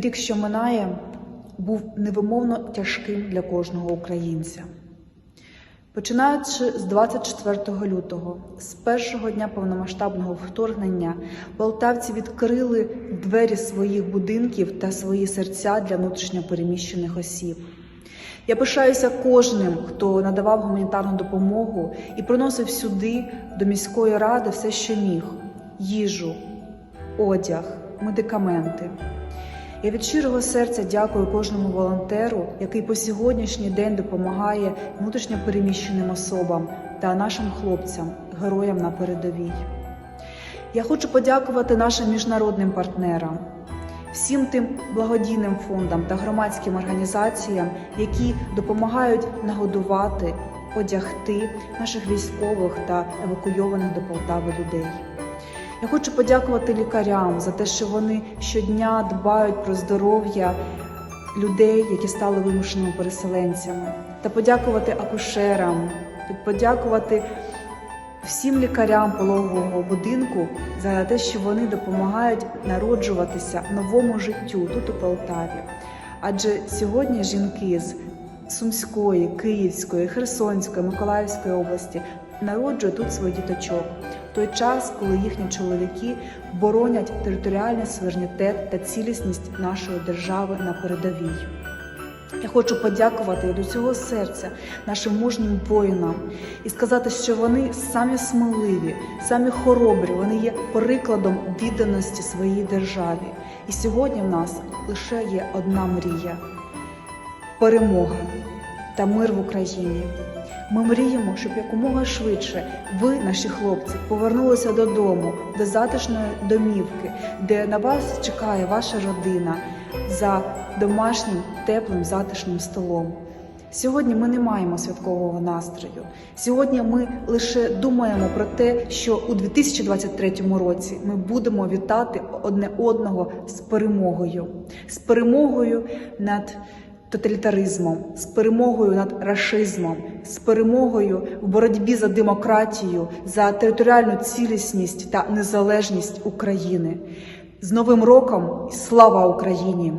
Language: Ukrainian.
Рік, що минає, був невимовно тяжким для кожного українця. Починаючи з 24 лютого, з першого дня повномасштабного вторгнення, полтавці відкрили двері своїх будинків та свої серця для внутрішньопереміщених осіб. Я пишаюся кожним, хто надавав гуманітарну допомогу і приносив сюди, до міської ради, все, що міг: їжу, одяг, медикаменти. Я від щирого серця дякую кожному волонтеру, який по сьогоднішній день допомагає внутрішньопереміщеним особам та нашим хлопцям, героям на передовій. Я хочу подякувати нашим міжнародним партнерам, всім тим благодійним фондам та громадським організаціям, які допомагають нагодувати, одягти наших військових та евакуйованих до Полтави людей. Я хочу подякувати лікарям за те, що вони щодня дбають про здоров'я людей, які стали вимушеними переселенцями, та подякувати акушерам, подякувати всім лікарям пологового будинку за те, що вони допомагають народжуватися новому життю тут у Полтаві. Адже сьогодні жінки з Сумської, Київської, Херсонської, Миколаївської області народжують тут своїх діточок в той час, коли їхні чоловіки боронять територіальний суверенітет та цілісність нашої держави на передовій. Я хочу подякувати від усього серця нашим мужнім воїнам і сказати, що вони самі сміливі, самі хоробрі, вони є прикладом відданості своїй державі. І сьогодні в нас лише є одна мрія перемога та мир в Україні. Ми мріємо, щоб якомога швидше ви, наші хлопці, повернулися додому, до затишної домівки, де на вас чекає ваша родина за домашнім теплим затишним столом. Сьогодні ми не маємо святкового настрою. Сьогодні ми лише думаємо про те, що у 2023 році ми будемо вітати одне одного з перемогою, з перемогою над тоталітаризмом, з перемогою над рашизмом, з перемогою в боротьбі за демократію, за територіальну цілісність та незалежність України. З Новим роком і слава Україні!